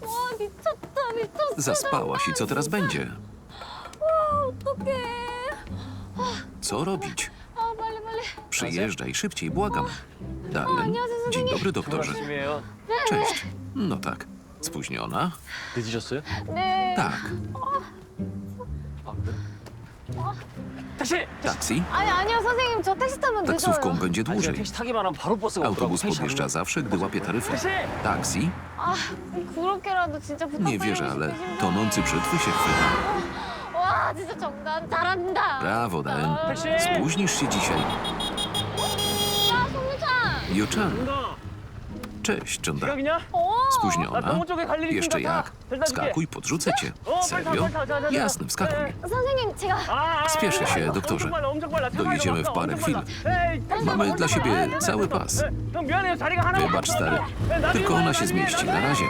와 미쳤다 미쳤어. Zaspałaś i co teraz będzie? 어떡해. Co robić? 아 빨리 빨리. Przyjeżdżaj szybciej, błagam. Dalen, 안녕하세요, dzień 선생님. dobry doktorze. 아침이에요. Cześć. No tak. Spóźniona? 늦으셨어요? 네. Tak. 아 그래? 택시! Taksi? 아니 아니요 선생님 저 택시 타면 Taksówką 늦어요. będzie 아니 제가 dłużej. 택시 타기만 하면 바로 버스가 Autobus 오더라고. 택시 podjeżdża 잡으면. zawsze, gdy łapie taryfę. 택시! Taksi? 아 그렇게라도 진짜 부탁드리고 Nie wierzę, ale 싶으신데. tonący brzytwy się chwyta. 와 진짜 정답 잘한다. Brawo, Dalen. 택시! Spóźnisz się dzisiaj. 야 송유찬. Juchan. Cześć, Chonda. Spóźniona? Jeszcze jak? Skakuj, podrzucę cię. Serio? Jasne, wskakuj. 선생님 Spieszę się, doktorze. Dojedziemy w parę chwil. Mamy dla siebie cały pas. Wybacz, stary. Tylko ona się zmieści. Na razie.